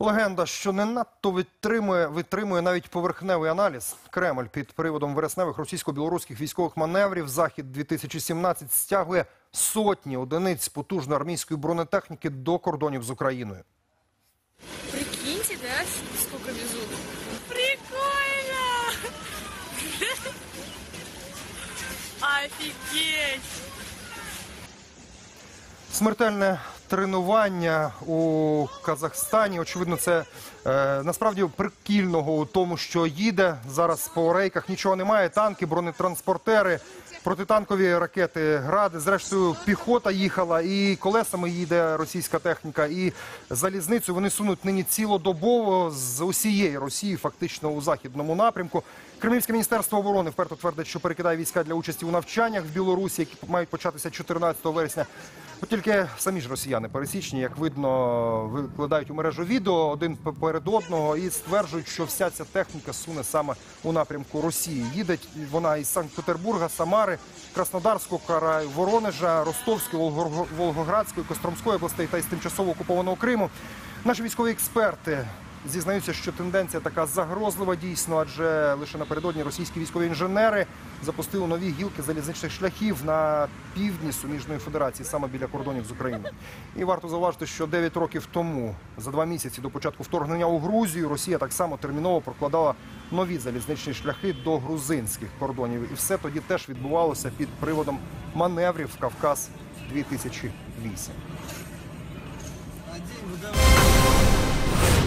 Легенда, що не надто витримує, витримує навіть поверхневий аналіз. Кремль під приводом вересневих російсько-білоруських військових маневрів Захід 2017 стягує сотні одиниць потужної армійської бронетехніки до кордонів з Україною. Прикиньте, да, с- сколько везут. Прикольно! Офигеть! Смертельне тренування у Казахстані. Очевидно, це е, насправді прикільного у тому, що їде зараз по рейках. Нічого немає. Танки, бронетранспортери, протитанкові ракети, гради. Зрештою, піхота їхала, і колесами їде російська техніка, і залізницю вони сунуть нині цілодобово з усієї Росії, фактично у західному напрямку. Кремлівське міністерство оборони вперто твердить, що перекидає війська для участі у навчаннях в Білорусі, які мають початися 14 вересня. От тільки самі ж росіяни пересічні, як видно, викладають у мережу відео один поперед одного і стверджують, що вся ця техніка суне саме у напрямку Росії. Їде вона із Санкт-Петербурга, Самари, Краснодарського краю, Воронежа, Ростовської, Волгоградської, Костромської областей та із тимчасово окупованого Криму. Наші військові експерти зізнаються, що тенденція така загрозлива дійсно, адже лише напередодні російські військові інженери запустили нові гілки залізничних шляхів на півдні суміжної федерації, саме біля кордонів з Україною. І варто зауважити, що 9 років тому, за два місяці до початку вторгнення у Грузію, Росія так само терміново прокладала нові залізничні шляхи до грузинських кордонів. І все тоді теж відбувалося під приводом маневрів Кавказ 2008